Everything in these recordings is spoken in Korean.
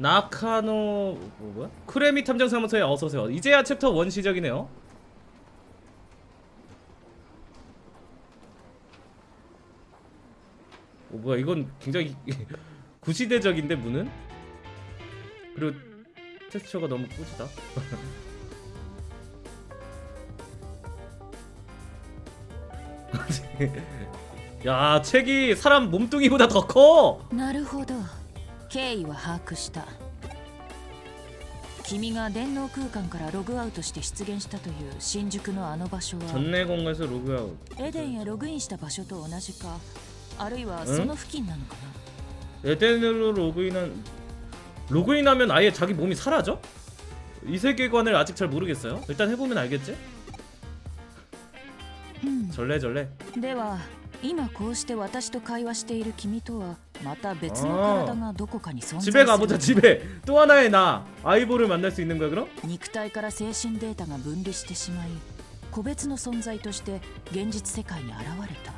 나카노 뭐, 뭐야? 크레미 탐정 사무소에 어서 오세요. 이제야 챕터 1 시작이네요. 오 뭐야 이건 굉장히 구시대적인데 문은? 그리고 텍스처가 너무 꾸지다. 야 책이 사람 몸뚱이보다 더 커. 나르호도. 経緯は把握した君が電脳空間からログアウトして出現したという新宿のあの場所は 전내공에서 로그아웃. エデンへログインした場所と同じかあるいはその付近なのかな 에덴으로 로그인한 로그인하면 아예 자기 몸이 사라져? 이 세계관을 아직 잘 모르겠어요. 일단 해보면 알겠지? うん 절레절레. では今こうして私と会話している君とは また別の体がどこかに存在す 집에 る 가보자 집에. 또 하나의 나 아이보를 만날 수 있는 거야 그럼? 肉体から精神データが分離してしまい個別の存在として現実世界に現れた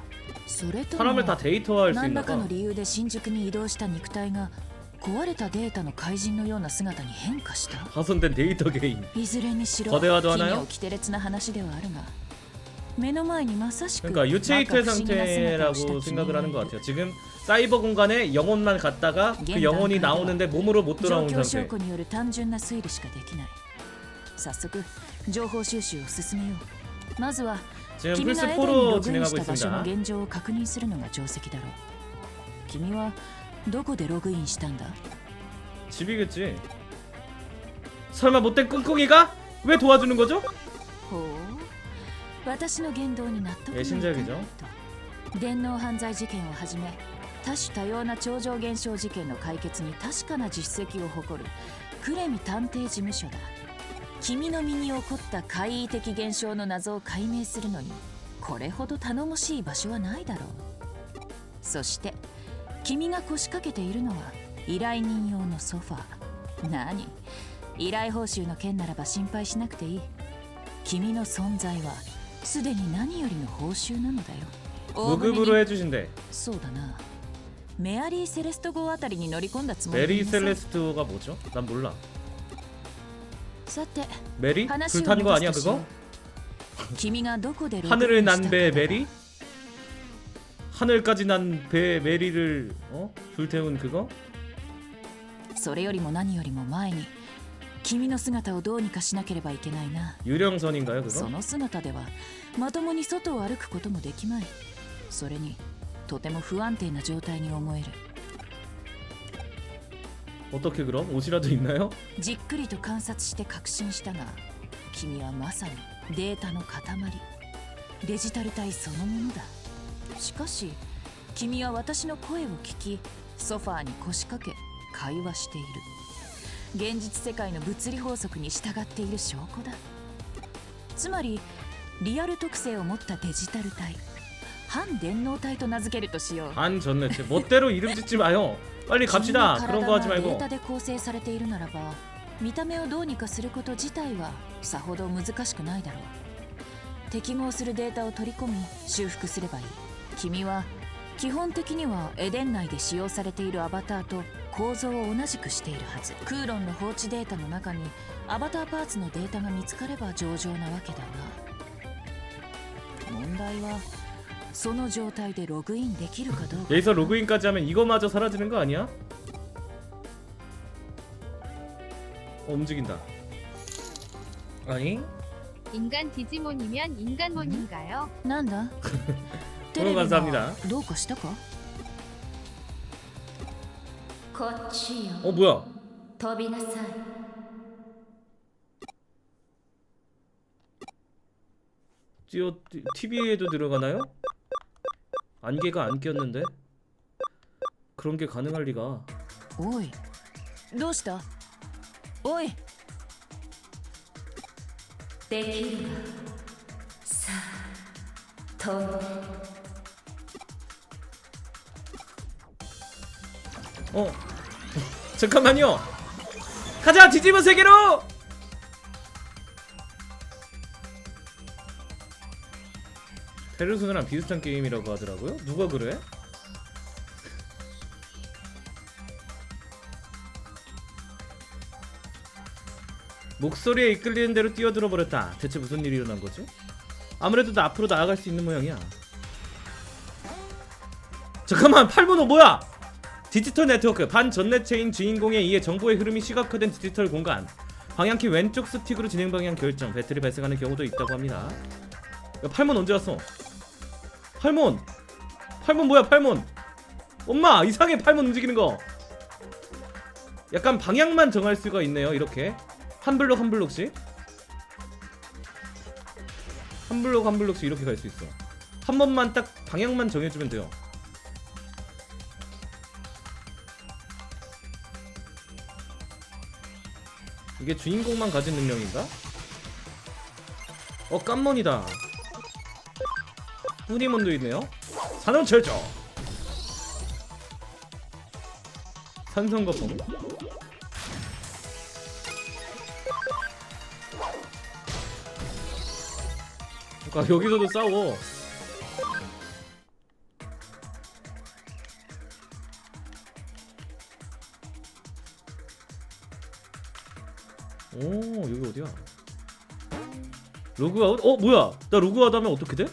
それとも 사람을 다 데이터화할 수 何 있나 らか 봐. の理由で新宿に移動した肉体が壊れたデータの怪人のような姿に変化した 파손된 데이터 개인. いずれにしろこれはどうなの奇妙奇烈な話ではあるが目の前にまさしく 그러니까 유체이트 摩訶不思議な姿をした 상태라고 君 생각을 が 하는 い 것 る 같아요. 지금 사이버 공간에 영혼만 갔다가 그 영혼이 나오는데 몸으로 못 状 돌아온 況証 상태. 拠による単純な推理しかできない早速情報収集を進めようまずは 지금 君がエデンに 플스4로 ログイン 진행하고 した場所の 있습니다. 現状を確認するのが定石だろう君はどこでログインしたんだ 집이겠지. 설마 못된 꿍꿍이가 왜 도와주는 거죠? ほう私の言動に納得のいかない 신작이죠 と電脳犯罪事件をはじめ多種多様な超常現象事件の解決に確かな実績を誇るクレミ探偵事務所だ君の身に起こった怪異的現象の謎を解明するのにこれほど頼もしい場所はないだろうそして君が腰掛けているのは依頼人用のソファー何依頼報酬の件ならば心配しなくていい君の存在は すでに何よりの報酬なのだよ大船に 무급으로 해주신대. そうだなメアリー・セレスト号あたりに乗り込んだつもりでい 메리 なさい 셀레스트가 뭐죠? 난 몰라. さて 메리? 話を 불 타는 거 戻 아니야 すとしよ 그거? う君がどこでログイン 하늘을 したか 난 だ 배 が 메리? 하늘까지 난 배 메리를 어? 불태운 그거? それよりも何よりも前に 君の姿をどうにかしなければいけないな 유령선인가요 そ 그거? の姿ではまともに外を歩くこともできまいそれにとても不安定な状態に思える 어떻게 그럼? 옷이라도 있나요? じっくりと観察して確信したが君はまさにデータの塊デジタル体そのものだしかし君は私の声を聞きソファーに腰掛け会話している 現実世界の物理法則に従っている証拠だつまりリアル特性を持ったデジタル体反電脳体と名付けるとしよう 안 졌네 제 멋대로 이름 짓지 마요 빨리 갑시다 君 그런 の 거 하지 体がデー 말고 タで構成されているならば見た目をどうにかすること自体はさほど難しくないだろう適合するデータを取り込み修復すればいい君は基本的にはエデン内で使用されているアバターと 構造を同じくしているはずクーロンの放置データの中にアバターパーツのデータが見つかれば上々なわけだが問題はその状態でログインできるかどうか 여기서 로그인까지 하면 이거마저 사라지는 거 아니야? 어, 움직인다 아니? 인간 디지몬이면 인간몬인가요? なんだ 오늘 감사합니다 どうかしたか 어 뭐야? 뛰어 TV에도 들어가나요? 안개가 안 꼈는데 그런 게 가능할 리가. 오이, 도시다. 오이. 데키루가 사 덤. 어 잠깐만요 가자 뒤집어 세계로 페르소나랑 비슷한 게임이라고 하더라고요 누가 그래? 목소리에 이끌리는 대로 뛰어들어 버렸다. 대체 무슨 일이 일어난 거지? 아무래도 나 앞으로 나아갈 수 있는 모양이야. 잠깐만 8번호 뭐야? 디지털 네트워크 반전net 체인 주인공에 의해 정보의 흐름이 시각화된 디지털 공간. 방향키 왼쪽 스틱으로 진행 방향 결정. 배터리 발생하는 경우도 있다고 합니다. 야 8번 언제 왔어? 8번 8번 뭐야 8번 엄마 이상해 8번 움직이는 거 약간 방향만 정할 수가 있네요 이렇게 한 블록 한 블록씩 한 블록 한 블록씩 이렇게 갈 수 있어 한 번만 딱 방향만 정해주면 돼요 이게 주인공만 가진 능력인가? 어 깜몬이다. 뿌니몬도 있네요. 산원 철저 산성거품. 그러니까 여기서도 싸워 오 여기 어디야 로그아웃? 어 뭐야 나 로그아웃 하면 어떻게 돼?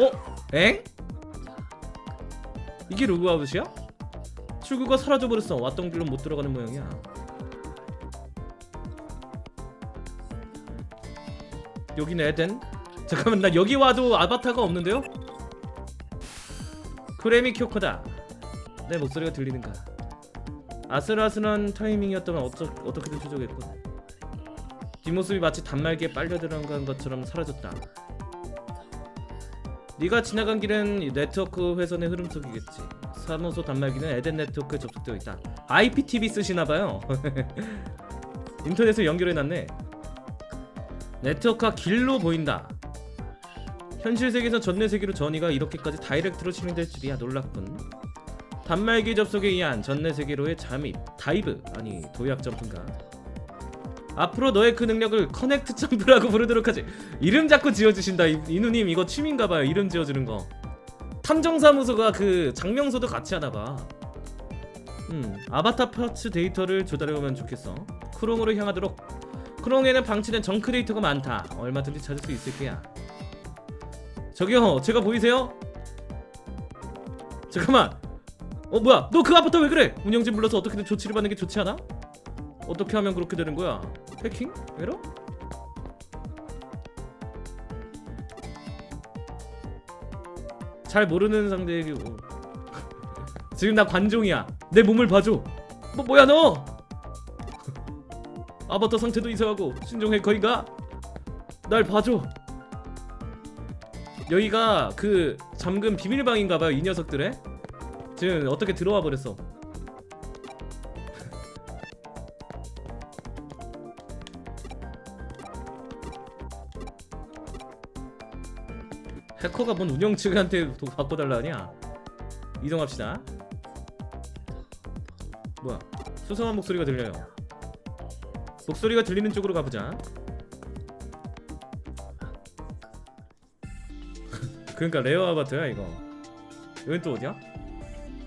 어? 엥? 이게 로그아웃이야? 출구가 사라져버렸어 왔던 길로 못 들어가는 모양이야 여기는 에덴 잠깐만 나 여기 와도 아바타가 없는데요? 크레미 큐커다 내 목소리가 들리는가 아슬아슬한 타이밍이었다면 어쩌, 어떻게든 추적했군 뒷모습이 마치 단말기에 빨려 들어간 것처럼 사라졌다. 네가 지나간 길은 이 네트워크 회선의 흐름 속이겠지. 사무소 단말기는 에덴 네트워크에 접속되어 있다. IPTV 쓰시나봐요. 인터넷에 연결해놨네. 네트워크가 길로 보인다. 현실 세계에서 전내 세계로 전이가 이렇게까지 다이렉트로 실행될 줄이야 놀랍군 단말기 접속에 의한 전내 세계로의 잠입 다이브. 아니 도약 점프인가? 앞으로 너의 그 능력을 커넥트 점프라고 부르도록 하지. 이름 자꾸 지어주신다. 이, 이누님 이거 취미인가봐요. 이름 지어주는 거. 탐정사무소가 그 장명소도 같이 하나봐. 음 아바타 파츠 데이터를 조달해오면 좋겠어. 크롱으로 향하도록. 크롱에는 방치된 정크 데이터가 많다. 얼마든지 찾을 수 있을 거야. 저기요 제가 보이세요? 잠깐만 어 뭐야 너 그 아바타 왜 그래 운영진 불러서 어떻게든 조치를 받는 게 좋지 않아? 어떻게 하면 그렇게 되는 거야 해킹? 에러? 잘 모르는 상대에게 뭐. 지금 나 관종이야 내 몸을 봐줘 뭐 뭐야 너 아바타 상태도 이상하고 신종 해커인가? 날 봐줘 여기가 그 잠금 비밀방인가봐요 이 녀석들의 지금 어떻게 들어와 버렸어 해커가 뭔 운영 측한테 도 바꿔달라냐? 이동합시다. 뭐야? 수상한 목소리가 들려요. 목소리가 들리는 쪽으로 가보자. 그러니까 레어 아바트야 이거. 여긴 또 어디야?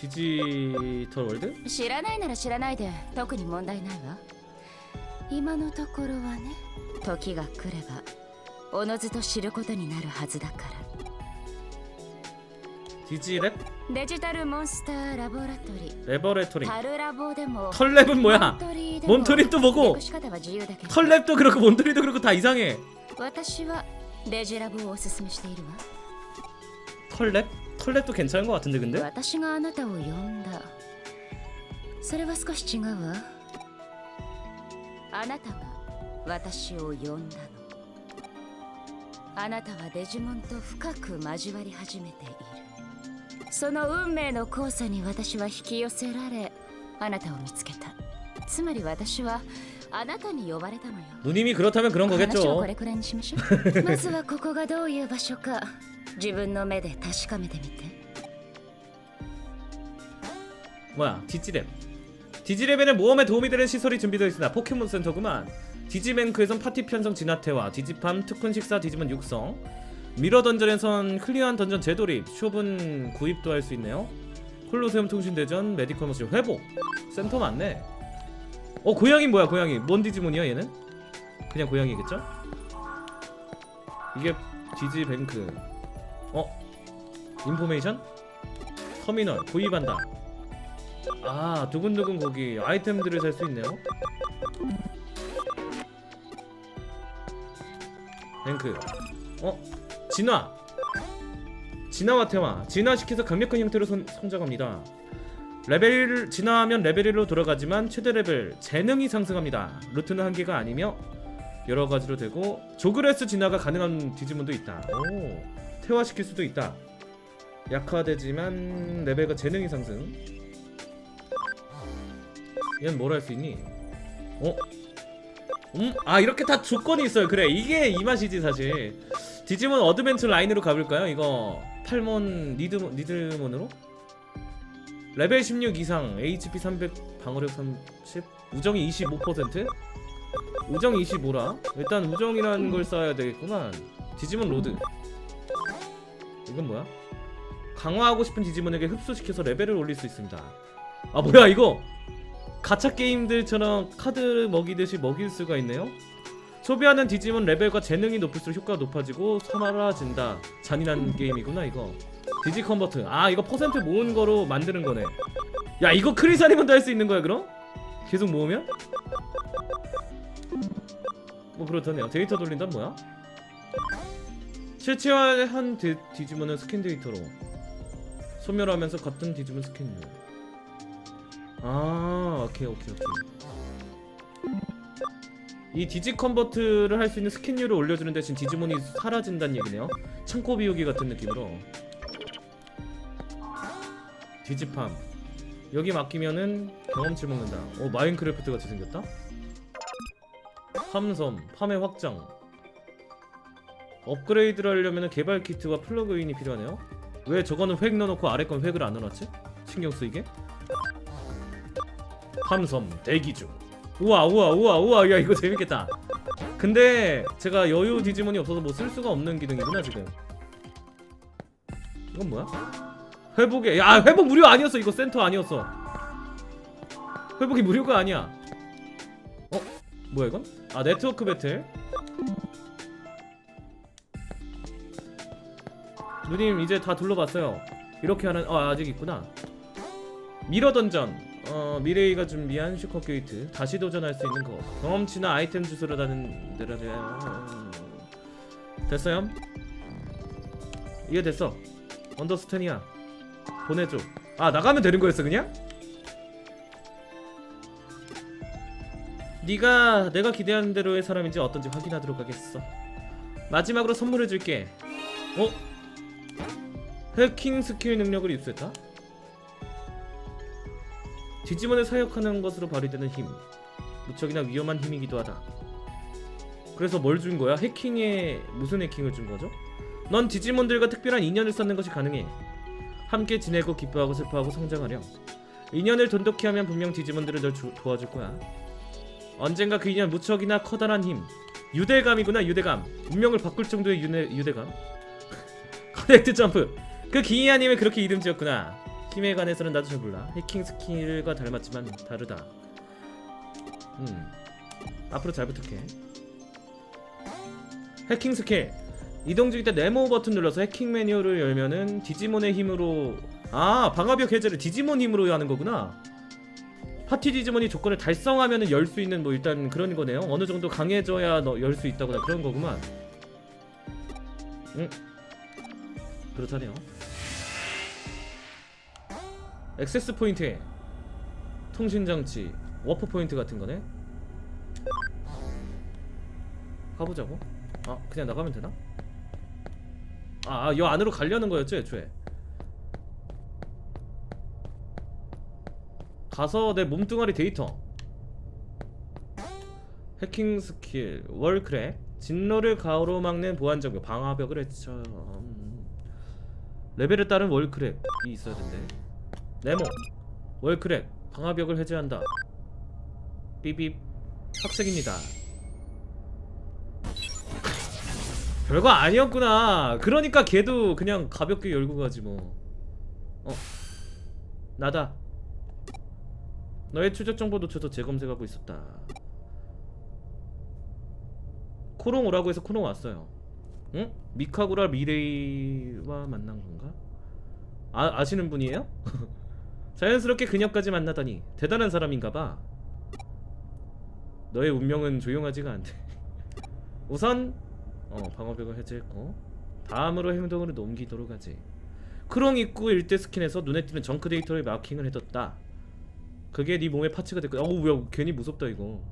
디지털 월드? 知らないなら知らないで特に問題ないわ今のところはね時が来ればおのずと知ることになるはずだから 디지랩? デジタルモンスターラボラトリ 레버레토리. タルラボでも 털랩은 뭐야? モントリーでも 몬토린 또 뭐고? 訳し方は自由だけど 털랩도 그렇고 몬토리도 그렇고 다 이상해. 私はデジラボをおすすめしているわ 털랩? 털랩도 괜찮은 것 같은데 근데? 私があなたを呼んだそれは少し違うわあなたが私を呼んだのあなたはデジモンと深く交わり始めているその運命の交差に私は引き寄せられあなたを見つけたつまり私は あなたに呼ばれたのよ 누님이 그렇다면 그런 話は 거겠죠 これくらいにしましょうまずはここがどういう場所か 自分の目で確かめてみて 뭐야 디지랩 디지랩에는 모험에 도움이 되는 시설이 준비되어 있으나 포켓몬 센터구만 디지뱅크에선 파티 편성 진화태와 디지팜 특훈 식사 디지몬 육성 미러 던전에선 클리어한 던전 재돌입 쇼분 구입도 할 수 있네요 콜로세움 통신대전 메디컬 머신 회복 센터 맞네 어 고양이 뭐야 고양이 뭔 디지몬이야 얘는? 그냥 고양이겠죠? 이게 디지뱅크 어? 인포메이션? 터미널 구입한다. 아 두근두근 거기. 아이템들을 살 수 있네요. 랭크. 어? 진화. 진화와 태화 진화시켜서 강력한 형태로 선- 성장합니다. 레벨 진화하면 레벨 1로 돌아가지만 최대 레벨 재능이 상승합니다. 루트는 한계가 아니며 여러 가지로 되고 조그레스 진화가 가능한 디지몬도 있다. 오 태화시킬 수도 있다 약화되지만 레벨과 재능이 상승 얘는 뭘 할 수 있니? 어? 음? 아 이렇게 다 조건이 있어요 그래 이게 이 맛이지 사실 디지몬 어드벤처 라인으로 가볼까요? 이거 8몬 리드, 리드몬으로? 레벨 16 이상 HP 300 방어력 30 우정이 25% 우정 25라 일단 우정이라는 걸 써야 되겠구만 디지몬 로드 이건 뭐야? 강화하고 싶은 디지몬에게 흡수시켜서 레벨을 올릴 수 있습니다 아 뭐야 이거 가챠 게임들처럼 카드 먹이듯이 먹일 수가 있네요. 소비하는 디지몬 레벨과 재능이 높을수록 효과가 높아지고 사라진다. 잔인한 게임이구나 이거. 디지 컨버트. 아 이거 퍼센트 모은 거로 만드는 거네. 야 이거 크리사리먼도 할 수 있는 거야 그럼? 계속 모으면? 뭐 그렇다네요. 데이터 돌린다 뭐야? 실체화한 디, 디지몬은 스캔 데이터로 소멸하면서 같은 디지몬 스캔류. 아 오케이 오케이 오케이. 이 디지 컨버트를 할 수 있는 스킨류를 올려주는 대신 디지몬이 사라진다는 얘기네요. 창고 비우기 같은 느낌으로. 디지팜. 여기 맡기면은 경험치 먹는다. 오 마인크래프트 같이 생겼다? 팜섬 팜의 확장 업그레이드를 하려면 개발 키트와 플러그인이 필요하네요 왜 저거는 획 넣어놓고 아래 건 획을 안 넣어놨지? 신경 쓰이게? 함섬 대기 중. 우와 우와 우와 우와 야 이거 재밌겠다. 근데 제가 여유 디지몬이 없어서 뭐 쓸 수가 없는 기능이구나 지금. 이건 뭐야? 회복에 야 회복 무료 아니었어 이거 센터 아니었어. 회복이 무료가 아니야. 어 뭐야 이건? 아 네트워크 배틀. 누님 이제 다 둘러봤어요. 이렇게 하는 어 아직 있구나. 미러 던전 어 미레이가 준비한 슈커 게이트 다시 도전할 수 있는 거 경험치나 아이템 주소로 다는 데라 됐어요? 이게 됐어 언더스탠이야 보내줘 아 나가면 되는 거였어 그냥? 네가 내가 기대하는 대로의 사람인지 어떤지 확인하도록 하겠어 마지막으로 선물을 줄게 어? 해킹 스킬 능력을 입수했다? 디지몬을 사육하는 것으로 발휘되는 힘. 무척이나 위험한 힘이기도 하다. 그래서 뭘 준 거야? 해킹에 무슨 해킹을 준 거죠? 넌 디지몬들과 특별한 인연을 쌓는 것이 가능해. 함께 지내고 기뻐하고 슬퍼하고 성장하렴. 인연을 돈독히 하면 분명 디지몬들은 널 주- 도와줄 거야. 언젠가 그 인연 무척이나 커다란 힘. 유대감이구나 유대감. 운명을 바꿀 정도의 유대, 유대감. 커넥트 점프 그 기이한 힘을 그렇게 이름 지었구나 힘에 관해서는 나도 잘 몰라. 해킹 스킬과 닮았지만 다르다. 음. 앞으로 잘 부탁해. 해킹 스킬. 이동 중일 때 네모 버튼 눌러서 해킹 메뉴를 열면은 디지몬의 힘으로 아 방어벽 해제를 디지몬 힘으로 하는 거구나. 파티 디지몬이 조건을 달성하면은 열 수 있는 뭐 일단 그런 거네요. 어느 정도 강해져야 열 수 있다거나 그런 거구만. 응. 그렇다네요. 액세스 포인트 통신 장치 워프 포인트 같은 거네? 가보자고? 아 그냥 나가면 되나? 아여 안으로 가려는 거였죠 애초에. 가서 내 몸뚱아리 데이터. 해킹 스킬. 월크랙 진로를 가로막는 보안 장벽 방화벽을 해쳐. 음. 레벨에 따른 월크랙이 있어야 된대 네모. 월크랙 방화벽을 해제한다. 삐빕 학생입니다. 별거 아니었구나. 그러니까 걔도 그냥 가볍게 열고 가지 뭐. 어? 나다. 너의 추적 정보 놓쳐서 재검색하고 있었다. 코롱 오라고 해서 코롱 왔어요. 응? 미카구라 미레이와 만난 건가? 아, 아시는 분이에요? 자연스럽게 그녀까지 만나다니 대단한 사람인가봐. 너의 운명은 조용하지가 않대. 우선 어 방어벽을 해제했고 다음으로 행동으로 넘기도록 하지. 크롱 입구 일대 스킨에서 눈에 띄는 정크 데이터를 마킹을 해뒀다. 그게 네 몸의 파츠가 됐고 어우 뭐야 괜히 무섭다 이거.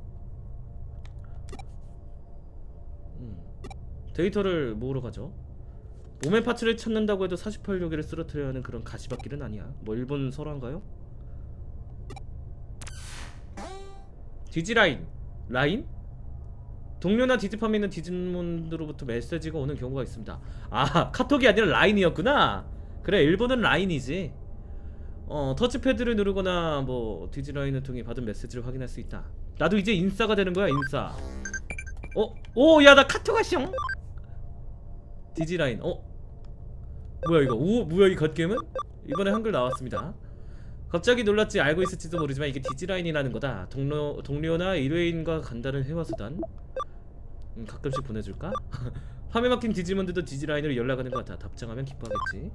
음. 데이터를 모으러 가죠 몸의 파츠를 찾는다고 해도 48요기를 쓰러뜨려야 하는 그런 가시밭길은 아니야 뭐 일본 설화인가요? 디지라인 라인? 동료나 디지팜에 있는 디지몬드로부터 메시지가 오는 경우가 있습니다 아 카톡이 아니라 라인이었구나 그래 일본은 라인이지 어 터치패드를 누르거나 뭐 디지라인을 통해 받은 메시지를 확인할 수 있다 나도 이제 인싸가 되는 거야 인싸 어? 오 야 나 카톡 하숑 디지라인 어? 뭐야 이거? 오 뭐야 이 갓게임은? 이번에 한글 나왔습니다. 갑자기 놀랐지 알고 있을지도 모르지만 이게 디지라인이라는 거다. 동료, 동료나 일회인과 간다는 회화수단. 음, 가끔씩 보내줄까? 화면 막힌 디지몬드도 디지라인으로 연락하는 것 같아. 답장하면 기뻐하겠지.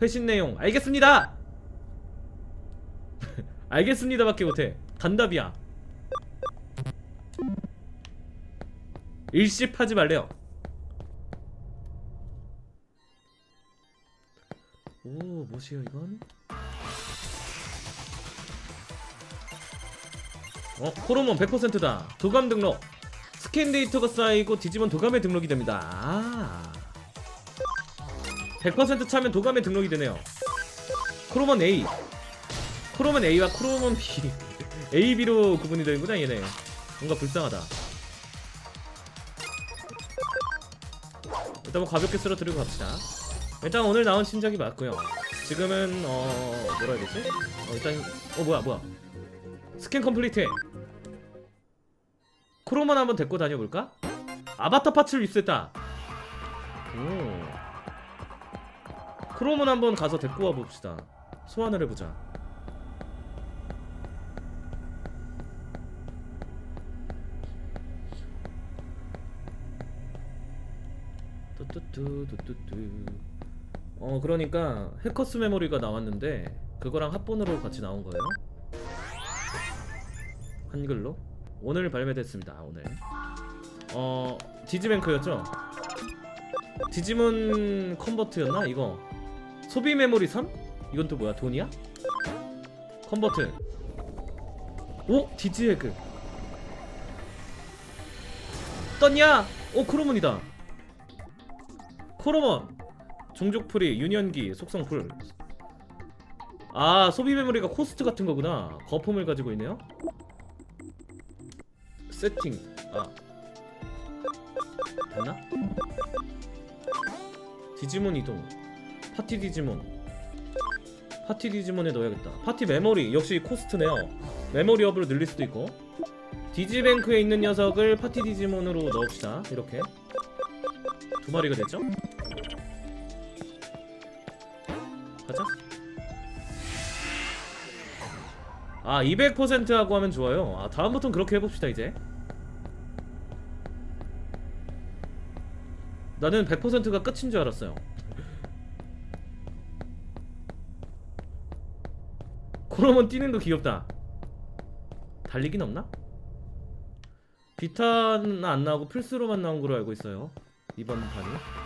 회신 내용. 알겠습니다! 알겠습니다 밖에 못해. 단답이야. 일십하지 말래요 오 뭐시여 이건? 어 호르몬 100%다. 도감 등록. 스캔 데이터가 쌓이고 디지몬 도감에 등록이 됩니다. 아. 100% 차면 도감에 등록이 되네요. 크로몬 A. 크로몬 A와 크로몬 B. A, B로 구분이 되는구나 얘네. 뭔가 불쌍하다. 일단 뭐 가볍게 쓰러뜨리고 갑시다 일단 오늘 나온 신작이 맞고요. 지금은 어 뭐라 해야 되지? 어 일단 어 뭐야 뭐야. 스캔 컴플리트 크로만 한번 데리고 다녀볼까? 아바타 파츠를 입수했다. 오. 크롬은 한번 가서 데리고 와봅시다. 소환을 해보자. 뚜뚜뚜뚜뚜뚜 어 그러니까 해커스 메모리가 나왔는데 그거랑 합본으로 같이 나온 거예요? 한글로? 오늘 발매됐습니다 오늘. 어 디지뱅크였죠? 디지몬 컨버트였나 이거? 소비 메모리 3? 이건 또 뭐야 돈이야? 컨버트. 오 디지에그. 떴냐? 오 크로몬이다. 크로몬 종족풀이 유년기 속성풀. 아 소비 메모리가 코스트 같은 거구나. 거품을 가지고 있네요. 세팅. 아. 됐나? 디지몬 이동. 파티 디지몬. 파티 디지몬에 넣어야겠다. 파티 메모리. 역시 코스트네요. 메모리 업으로 늘릴 수도 있고. 디지뱅크에 있는 녀석을 파티 디지몬으로 넣읍시다. 이렇게. 두 마리가 됐죠? 아 200% 하고 하면 좋아요. 아 다음부터는 그렇게 해봅시다 이제. 나는 100%가 끝인 줄 알았어요. 그러면 뛰는 거 귀엽다. 달리긴 없나? 비타는 안 나오고 플스로만 나온 걸로 알고 있어요. 이번 판이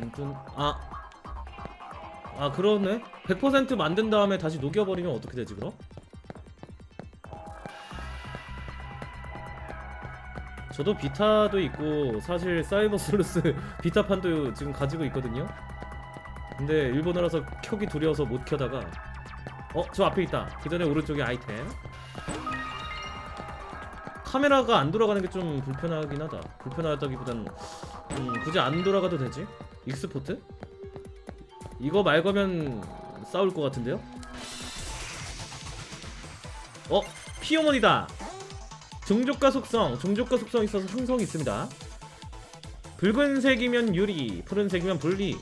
뚠뚠뚠 아. 아 그러네. 100% 만든 다음에 다시 녹여버리면 어떻게 되지 그럼? 저도 비타도 있고 사실 사이버 슬루스 비타판도 지금 가지고 있거든요. 근데 일본어라서 켜기 두려워서 못 켜다가 어 저 앞에 있다. 그 전에 오른쪽에 아이템 카메라가 안 돌아가는 게 좀 불편하긴 하다. 불편하다기보단 음, 굳이 안 돌아가도 되지? 익스포트? 이거 말 거면 싸울 것 같은데요? 어 피어머니다. 종족과 속성 종족과 속성 있어서 항성이 있습니다. 붉은색이면 유리 푸른색이면 분리.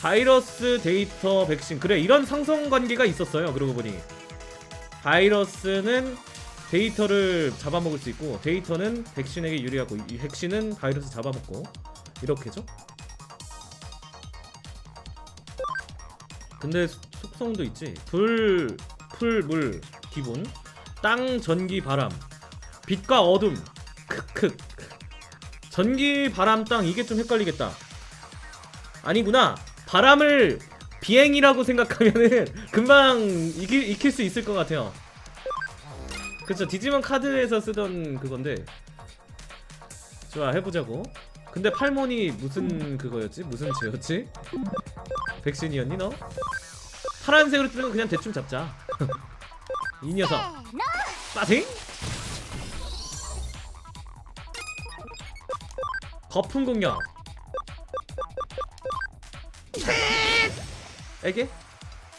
바이러스 데이터 백신. 그래 이런 상성 관계가 있었어요 그러고 보니. 바이러스는 데이터를 잡아먹을 수 있고 데이터는 백신에게 유리하고 이 백신은 바이러스 잡아먹고 이렇게죠? 근데 속- 속성도 있지. 불, 풀, 물 기본. 땅, 전기, 바람. 빛과 어둠. 크크. 전기, 바람, 땅 이게 좀 헷갈리겠다. 아니구나. 바람을 비행이라고 생각하면은 금방 익힐, 익힐 수 있을 것 같아요 그쵸 디지몬 카드에서 쓰던 그건데. 좋아 해보자고. 근데 팔몬이 무슨 그거였지? 무슨 죄였지? 백신이었니 너? 파란색으로 뜨는 거 그냥 대충 잡자. 이 녀석. 빠생! 거품 공격. 에게?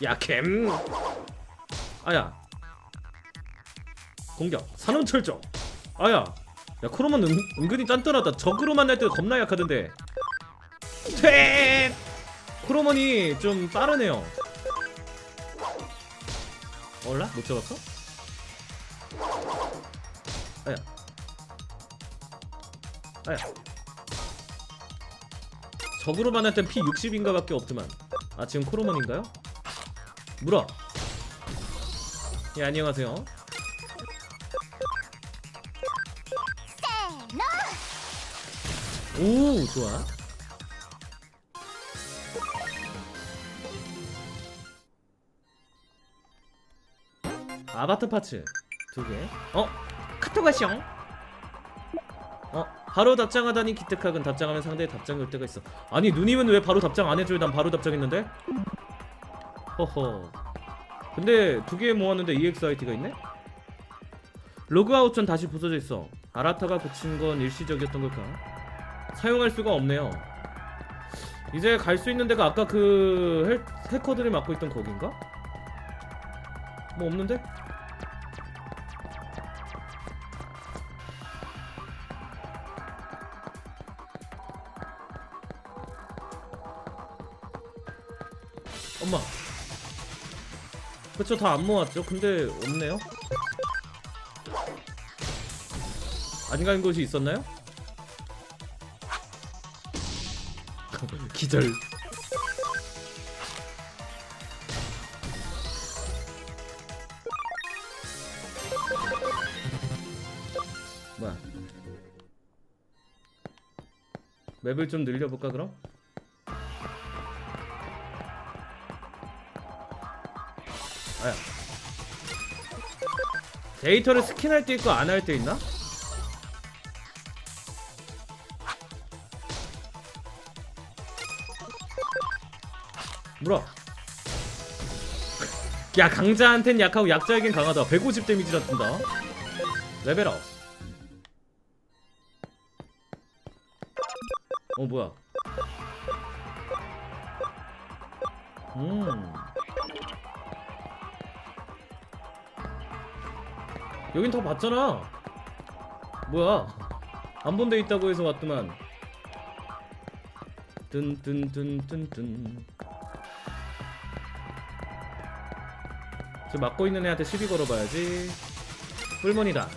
야캠 아야 공격. 산원 철저. 아야. 야 코로만 은, 은 근히 딴딴하다. 적으로 만날 때 겁나 약하던데. 퇴! 코로몬이 좀 빠르네요. 얼라? 못 잡았어? 아야. 아야. 적으로 만날 땐피 60인가 밖에 없더만. 아 지금 코로몬인가요? 물어. 예 안녕하세요 오 좋아. 아바타 파츠. 두개. 어? 하숑 어? 바로 답장하다니 기특하군. 답장하면 상대의 답장이 올 때가 있어. 아니 누님은 왜 바로 답장 안 해줘요? 난 바로 답장했는데? 허허. 근데 두 개 모았는데 EXIT가 있네? 로그아웃 전 다시 부서져 있어. 아라타가 고친 건 일시적이었던 걸까? 사용할 수가 없네요 이제 갈 수 있는 데가 아까 그 헬- 해커들이 맡고 있던 거긴가? 뭐 없는데? 엄마 그쵸 다 안 모았죠? 근데 없네요? 안간 곳이 있었나요? 기절 뭐야 맵을 좀 늘려볼까 그럼? 아야 데이터를 스캔할 때 있고 안 할 때 있나? 물어. 야 강자한텐 약하고 약자에겐 강하다. 150 데미지라 뜬다. 레벨업. 어 뭐야? 음. 여긴 다 봤잖아. 뭐야? 안 본 데 있다고 해서 왔더만. 뜬뜬뜬뜬 뜬저 막고 있는 애한테 시비 걸어봐야지. 뿔몬이다.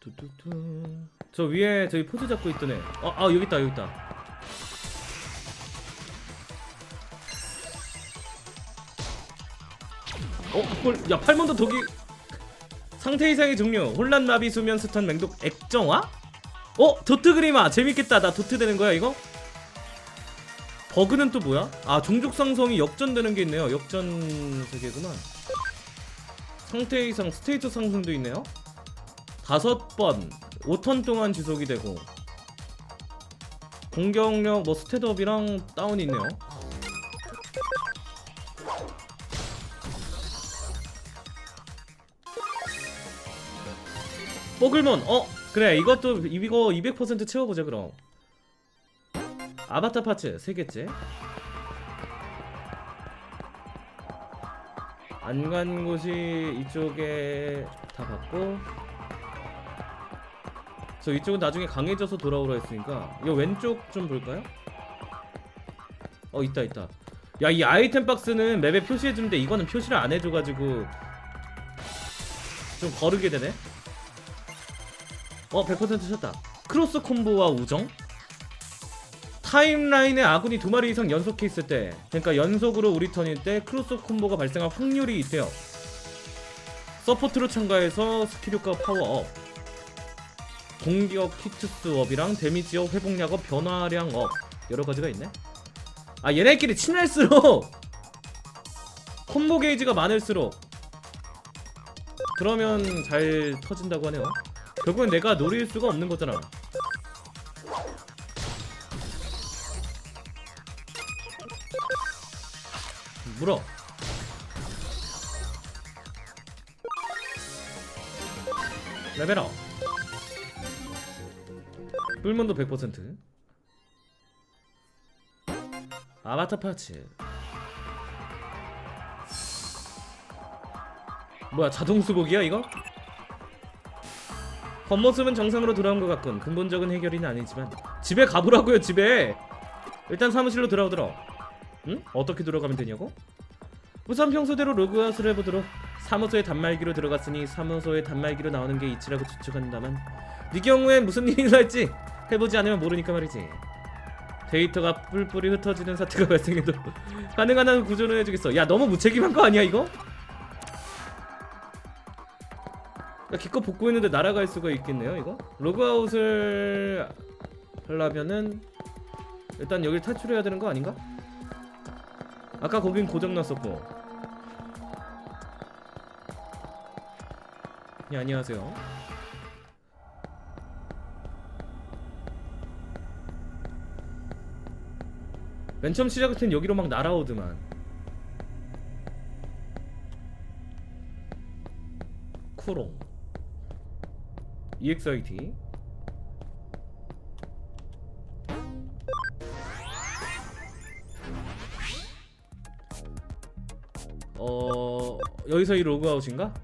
뚜뚜뚜 저 위에 저기 포즈 잡고 있던 애. 어, 아 여기 있다 여기 있다. 어, 헐, 야, 팔몬도 독이 상태 이상의 종류 혼란 마비 수면 스턴 맹독 액정화? 어, 도트 그리마 재밌겠다. 나 도트 되는 거야 이거? 버그는 또 뭐야? 아, 종족 상성이 역전되는 게 있네요. 역전 세계구나. 상태 이상 스테이트 상승도 있네요. 다섯 번 5턴 동안 지속이 되고 공격력 뭐 스탯업이랑 다운이 있네요. 뽀글몬 어 그래 이것도 이거 200% 채워보자 그럼. 아바타 파츠 3개째. 안 간 곳이 이쪽에 다 봤고. 저 이쪽은 나중에 강해져서 돌아오라 했으니까 이거 왼쪽 좀 볼까요? 어 있다 있다. 야 이 아이템 박스는 맵에 표시해주는데 이거는 표시를 안 해줘가지고 좀 거르게 되네 어 100% 쳤다. 크로스 콤보와 우정? 타임라인에 아군이 두 마리 이상 연속해 있을 때 그러니까 연속으로 우리 턴일 때 크로스 콤보가 발생할 확률이 있대요. 서포트로 참가해서 스킬 효과 파워업. 공격 히트스 업이랑 데미지업 회복약업 변화량 업. 여러 가지가 있네. 아 얘네끼리 친할수록 콤보 게이지가 많을수록 그러면 잘 터진다고 하네요 결국엔 내가 노릴 수가 없는 거잖아. 물어. 레벨업. 뿔문도 100% 아바타 파츠. 뭐야 자동 수복이야 이거? 겉모습은 정상으로 돌아온 것 같군. 근본적인 해결이는 아니지만. 집에 가보라고요 집에. 일단 사무실로 들어오도록. 응? 어떻게 들어가면 되냐고? 우선 평소대로 로그아웃을 해보도록. 사무소에 단말기로 들어갔으니 사무소에 단말기로 나오는 게 이치라고 추측한다만 네 경우엔 무슨 일이 날지 해보지 않으면 모르니까 말이지. 데이터가 뿔뿔이 흩어지는 사태가 발생해도 가능한 한 구조는 해주겠어. 야 너무 무책임한 거 아니야 이거? 기껏 복구 했는데 날아갈 수가 있겠네요 이거? 로그아웃을 하려면은 일단 여길 탈출해야 되는 거 아닌가? 아까 거긴 고장났었고 예 안녕하세요 맨 처음 시작할 땐 여기로 막 날아오더만 쿠롱 EXIT 어 여기서 이 로그아웃인가?